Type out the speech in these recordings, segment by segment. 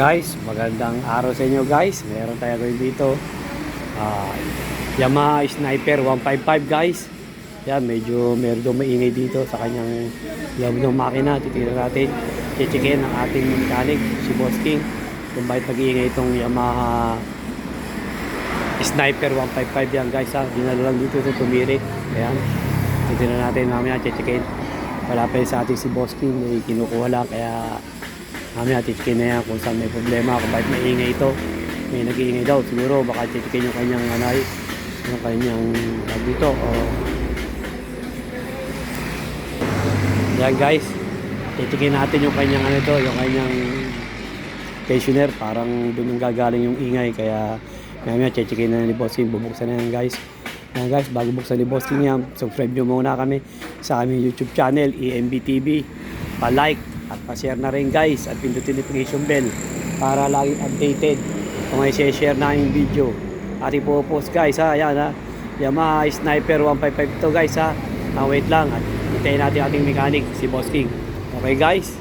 Guys, magandang araw sa inyo guys. Meron tayo ngayon dito. ah, Yamaha Sniper 155 guys. Yan, medyo meron daw maingay dito sa kanyang loob ng makina. Titignan natin. Chichikin ng ating mechanic, si Boss King. Kung bakit nag-iingay itong Yamaha Sniper 155 yan guys ha. Dinalo lang dito sa tumirik. Ayan. Titignan natin mamaya chichikin. Wala pa sa ating si Boss King. May kinukuha lang kaya Mamaya titikin na yan kung saan may problema, kung bakit maingay ito. May nag-iingay daw. Siguro baka titikin yung kanyang anay, yung kanyang dito. O... Yan guys. Titikin natin yung kanyang ano ito, yung kanyang tensioner. Parang doon ang gagaling yung ingay. Kaya mamaya titikin na ni Boss King. Bubuksan na yan guys. Yan guys, bago buksan ni Boss King yan, subscribe nyo muna kami sa aming YouTube channel, EMB TV. Pa-like at pa-share na rin guys at pindutin notification bell para laging updated kung may share na yung video. At ipopost guys ha, ayan ha. Yamaha Sniper 155 to guys ha. Ah, wait lang at hintayin natin ating mechanic, si Boss King. Okay guys?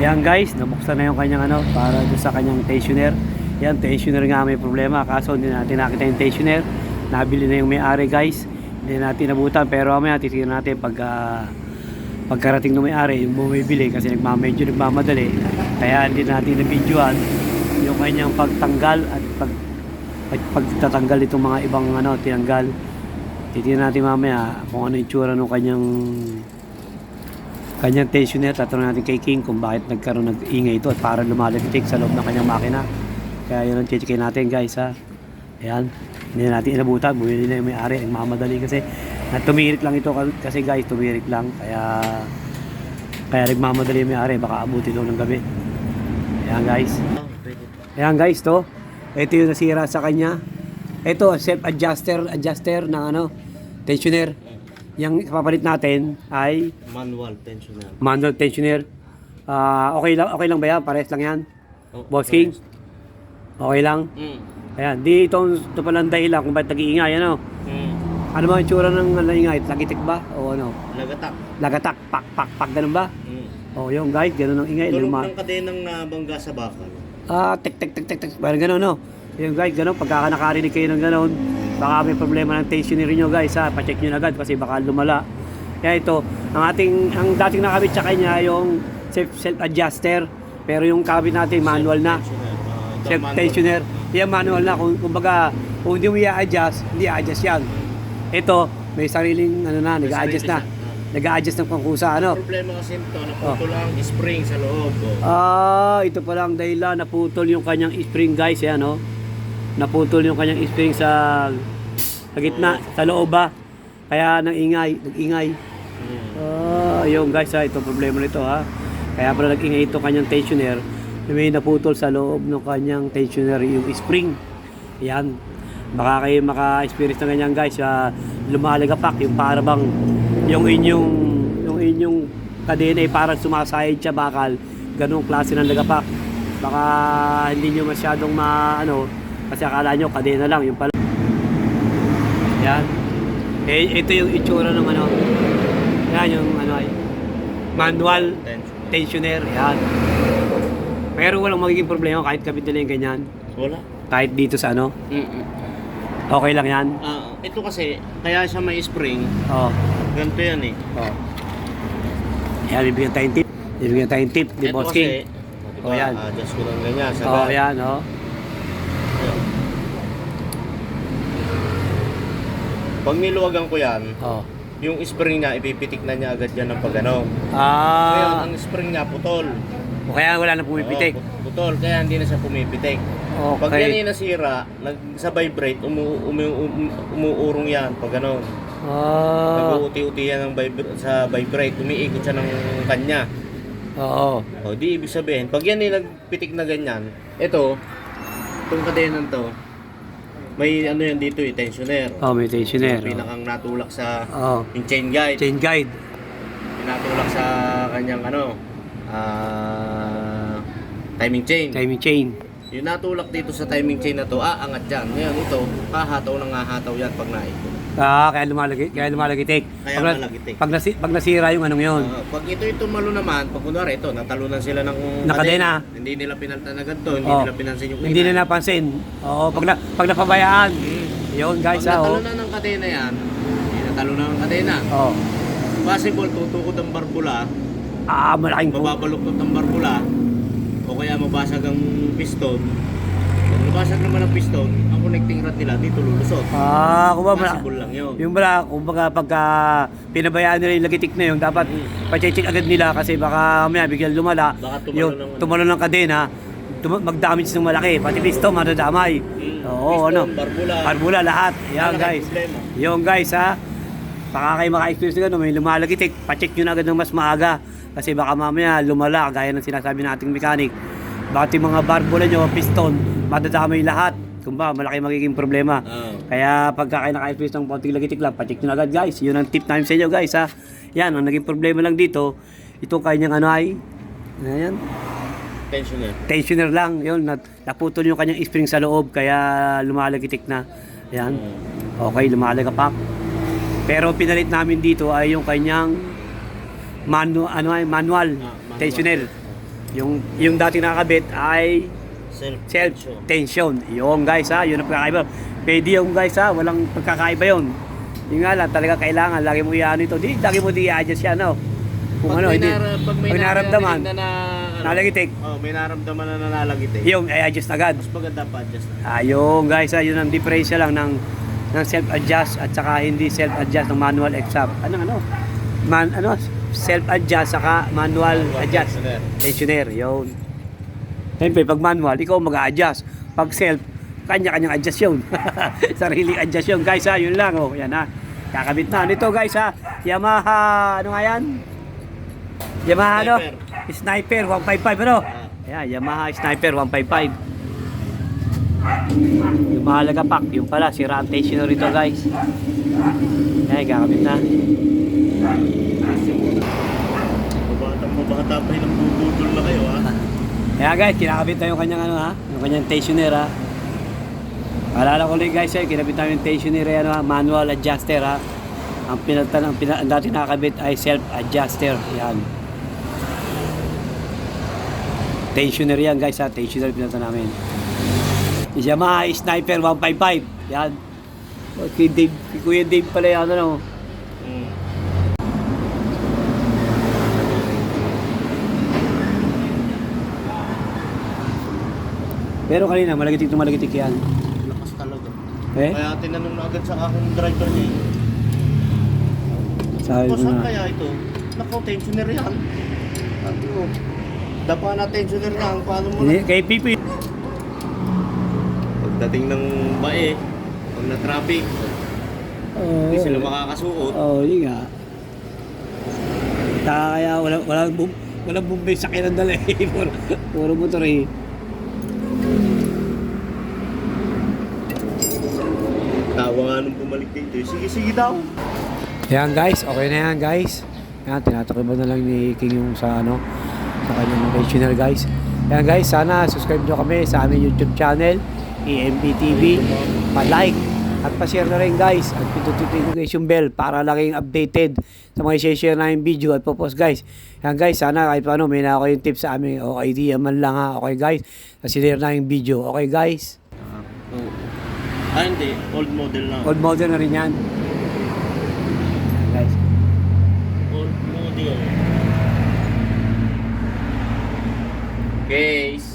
Ayan guys, nabuksan na yung kanyang ano para sa kanyang tensioner. Yan, tensioner nga may problema kaso hindi natin nakita yung tensioner. Nabili na yung may-ari guys. Hindi natin nabutan pero mamaya titignan natin pag ah, pagkarating ng may-ari yung bumibili kasi nagma nagmamadali. Kaya hindi natin na-videoan yung kanyang pagtanggal at pag, pag pagtatanggal itong mga ibang ano tinanggal. Titignan natin mamaya kung ano yung tsura ng kanyang kanyang tensioner. Tatanungin natin kay King kung bakit nagkaroon ng ingay ito at para lumalapitik sa loob ng kanyang makina. Kaya yun ang chichikin natin guys ha. Ayan. Hindi na natin inabutan. Bumili na yung may-ari. Ang mamadali kasi. Na tumirik lang ito kasi guys. Tumirik lang. Kaya kaya nagmamadali yung may-ari. Baka abuti daw ng gabi. Ayan guys. Ayan guys to. Ito yung nasira sa kanya. Ito self-adjuster adjuster ng ano tensioner. Yung ipapalit natin ay Manual tensioner. manual tensioner. Ah, okay lang okay lang ba yan? Pares lang yan. Oh, Boss King? Okay lang. Mm. Ayan, di ito, ito palang dahilan kung bakit nag-iingay, ano? Mm. Ano ba yung tsura ng ano, ingay? Lagitik ba? O ano? Lagatak. Lagatak, pak, pak, pak, ganun ba? Mm. O yung guys, ganun ang ingay. Tulog Luma. ng kadenang nabangga sa bakal. Ah, tek, tek, tek, tek, tek. Parang ganun, no? Yung guys, ganun, pagka nakarinig kayo ng ganun, baka may problema ng tensioner nyo guys, ha? Pacheck nyo na agad kasi baka lumala. Kaya ito, ang ating, ang dating nakabit sa kanya, yung self, self-adjuster, pero yung kabit natin, manual na. Tensioner. Ah, ito self manual. tensioner. Yan manual na. Kung kumbaga, kung hindi mo i-adjust, hindi i-adjust yan. Ito, may sariling ano na, nag-a-adjust na. Nag-a-adjust ng pangkusa, ano? Problema kasi ito, naputol ang spring sa loob. Oh. Ah, ito pala ang dahilan. Naputol yung kanyang spring, guys. Yan, no? Naputol yung kanyang spring sa sa gitna, sa loob ba? Kaya nang ingay, nag-ingay. Mm. Ah, yung guys ha, ito problema nito ha. Kaya pala nag-ingay ito kanyang tensioner. May naputol sa loob ng kanyang tensioner yung spring. Yan. Baka kayo maka-experience na ganyan guys. Uh, lumalagapak yung para bang yung inyong yung inyong kadena ay parang sumasayad siya bakal. Ganong klase ng lagapak. Baka hindi nyo masyadong ma ano kasi akala nyo kadena lang yung pala. Yan. Eh, ito yung itsura ng ano. Yan yung ano ay manual Tensioner. Yan. Pero walang magiging problema kahit kabit nila yung ganyan. Wala. Kahit dito sa ano. Mm-mm. Okay lang yan. Ah, ito kasi, kaya siya may spring, Oo. ganito yan eh. Oh. Yan, bibigyan tayong tip. Bibigyan tayong tip ni ito Boss kasi, King. diba, Oh, yan. adjust ko lang ganyan. Sa Oo, oh, yan, oh. Pag niluwagan ko yan, Oh. yung spring niya, ipipitik na niya agad yan ng pagano. Ngayon, Ah, ang spring niya putol. o kaya wala na pumipitik. Oo, putol, kaya hindi na siya pumipitik. Pag yan Okay. yung nasira, nag, sa vibrate, umu, umu, umu- umuurong yan pag gano'n. Ah, Nag-uuti-uti yan ng vibra- sa vibrate, umiikot siya ng kanya. oo. O, di ibig sabihin, pag yan yung nagpitik na ganyan, ito, itong kadenan to, may ano yan dito eh, tensioner. Oh, may tensioner. Yung pinakang natulak sa Oh. yung chain guide. Chain guide. Pinatulak sa kanyang ano, ah, timing chain. Timing chain. Yung natulak dito sa timing chain na to, aangat yan. Ngayon ito, hahataw ng hahataw yan pag naikot. Ah, kaya lumalagi, kaya lumalagitik. Kaya pag, na- malagitik. Pag, nasi, pag nasira yung anong yun. Ah, pag ito yung tumalo naman, pag kunwari ito, natalunan sila ng Nakadena. Hindi nila pinaltan agad to, hindi Oh, nila pinansin yung Hindi na napansin. Oo, pag, na, pag napabayaan. Yun guys, Pag ah, oh. natalunan ng kadena yan, hindi natalunan ng kadena. Oh. Possible, tutukod ang barbula, Ah, malaking po. mababaluktot ang barbula, o kaya mabasag ang piston. Pag nabasag naman ang piston, ang connecting rod nila dito lulusot. Ah, kung ba, Possible lang yun. yung bala, kung baka pagka pinabayaan nila yung lagitik na yun, dapat pacheck agad nila kasi baka mamaya biglang lumala. Baka tumalo yung, ng ano. tumalo ng kadena, tum- mag-damage ng malaki. Pati piston, madadamay. Mm. Oo, Piston, ano. barbula. Barbula, lahat. Yan guys. problema. Yung guys ha, baka kayo maka-experience na gano'n, may lumalagitik, pacheck nyo na agad ng mas maaga. Kasi baka mamaya lumala, gaya ng sinasabi nating mechanic. Bakit yung mga barbula nyo, piston, madadamay lahat. Kung ba, malaki magiging problema. Ah. Kaya pagka kayo naka-experience ng konting lagitik lang, pacheck nyo agad guys. Yun ang tip namin sa inyo guys ha. Yan, ang naging problema lang dito, itong kanyang ano ay, ano yan? Tensioner. tensioner lang, yun, nat- naputol yung kanyang spring sa loob, kaya lumalagitik na. Yan. Okay, lumalagapak. Pero pinalit namin dito ay yung kanyang manu ano ay manual, Ah, manual. tensioner. Yung yung dati nakakabit ay Self, self tension. Yung guys ha, yun ang pagkakaiba. Pwede yung guys ha, walang pagkakaiba yun. Yung nga lang, talaga kailangan, lagi mo iano ito. Di, lagi mo di i-adjust yan, no? Kung pag ano, hindi. nara- pag may pag naramdaman, na, na ano, nalagitik, Oh, may naramdaman na nalalagitik. yung i-adjust agad. Mas maganda pa adjust na. Ayun guys, ayun ang diferensya lang ng ng self-adjust at saka hindi self-adjust ng manual exam. Ano ano? Man ano? Self-adjust saka manual adjust. tensioner. Yun. Siyempre, pag manual, ikaw mag-a-adjust. Pag self, kanya-kanyang adjust yun. Sariling adjust yun. Guys, ha, yun lang. Oh, yan ha. Kakabit na. Ito guys ha, Yamaha, ano nga yan? Yamaha ano? Sniper 155 ano? Ayan, Yamaha Sniper 155. Yung mahalaga pack, yung pala, si ang tensioner rito guys. Ay, kakabit na. Mabatang mabata pa yung bubudol na kayo ha. Kaya guys, kinakabit na yung kanyang ano ha, yung kanyang tensioner ha. Paalala ko ulit guys, eh, kinabit namin yung tensioner ano, ha, manual adjuster ha. Ang pinagtan ang, pina, ang dati nakakabit ay self-adjuster. Yan. Tensioner yan guys ha, tensioner pinagtan namin. Yamaha Sniper 155. Yan. O, Kay Dave, Kuya Dave pala yan ano. Pero kanina, malagitik na malagitik yan. Lakas talaga. Eh, Kaya tinanong na agad sa akong driver niya. eh. sabi ko na. kaya ito? Nako, tensioner yan. Sabi ko, dapa na tensioner lang. Paano mo na? kay Pipi. Pagdating ng bae, pag na traffic, hindi sila makakasuot. Oo, oh, yun nga. Kaya wala wala wala bumbay sa ng dala eh. puro, puro motor eh. Nga nung bumalik dito. Sige, sige daw. Yan guys, okay na yan guys. Yan, tinatakiban na lang ni King yung sa ano, sa kanyang original guys. Yan guys, sana subscribe nyo kami sa aming YouTube channel, EMP TV. Pa-like at pa-share na rin guys at pindutin yung notification bell para laging updated sa mga share na yung video at popost guys. Yan guys, sana kahit paano may na ako yung tips sa amin o idea man lang ha. Okay guys, na sinare na yung video. Okay guys, Ah, hindi. Old model lang. old model na rin yan. Guys. Old model. Case.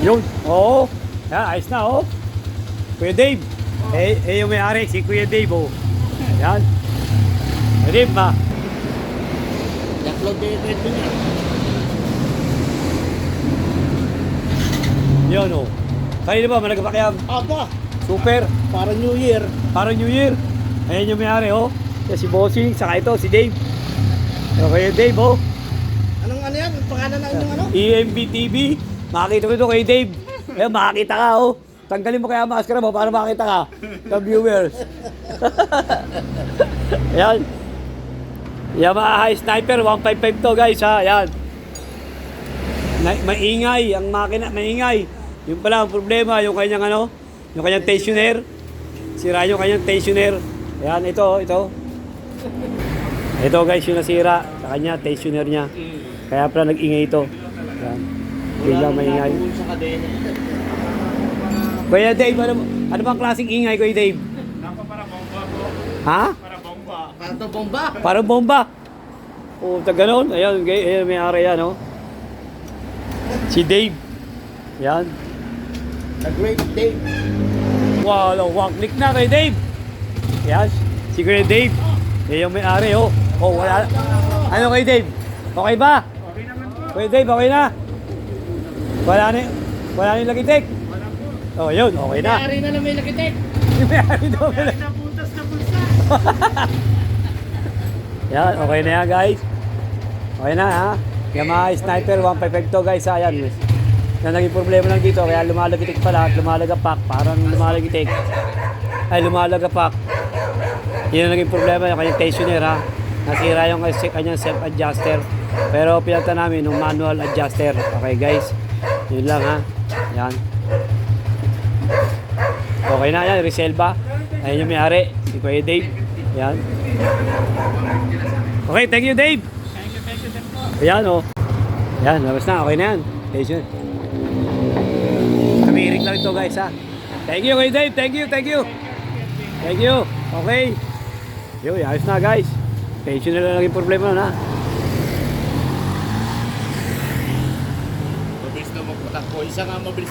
Yun. Oo. Yan, ayos na, oh. Kuya Dave. Eh, eh yung may-ari, si Kuya Dave, oh. Yan. Kuya Dave, ma. I-upload na yung kwento niya. Yun, oh. Kanina ba, malaga pa kaya Aba, super. para New Year. Parang New Year. Ayan yung may-ari, oh. Yan si Bossing, saka ito, si Dave. Kuya Dave, oh. Anong ano yan? Ang pangalan na inyong ano? EMB TV. Makakita ko ito kay Dave. Ayan, makakita ka, oh. tanggalin mo kaya ang maskara mo para makita ka sa viewers. Ayan. Yamaha Sniper 155 to guys ha. Ayan. Na, maingay ang makina, maingay. Yung pala ang problema, yung kanyang ano, yung kanyang tensioner. Sira yung kanyang tensioner. Ayan, ito, ito. Ito guys, yung nasira sa kanya, tensioner niya. Kaya pala nag-ingay ito. Ayan. Biglang maingay. sa. Kuya Dave, ano, ano bang klaseng ingay, Kuya Dave? Ha? Para to bomba. Parang bomba. O, ta ganon. Ayan, gay, ayan, may ari yan, oh. Si Dave. Yan. The Great Dave. Wow, waklik na kay Dave. Yan. Si Kuya Dave. Yan yung may ari, oh. Oh, wala. Ano kay Dave? Okay ba? Okay naman po. Kuya Dave, okay na? Wala na, wala na yung lagitik. Oh, yun, okay na. May-ari na lang may nakitek. May ari daw, may lag- Napuntas na bulsa. Yan, okay na yan guys. Okay na ha. Yamaha Sniper 155 to guys ha. Yan. Yan naging problema lang dito. Kaya lumalagitik pala at lumalagapak. Parang lumalagitik. Ay lumalagapak. Yun ang naging problema yung kanyang tensioner ha. Nasira yung kanyang self-adjuster. Pero pinagta namin ng manual adjuster. Okay guys. Yun lang ha. Yan. Okay na yan. Reselva. Ayun yung may-ari. Si Kuya Dave. Yan. Okay, thank you, Dave. Thank you, thank you, Ayan, oh. Yan, labas na. Okay na yan. Station. Kamirik lang ito, guys, ha. Thank you, kay Dave. Thank you, thank you. Thank you. Okay. Yo, ayos na, guys. Station na lang naging problema na. Mabilis na magpatakbo. Isa nga mabilis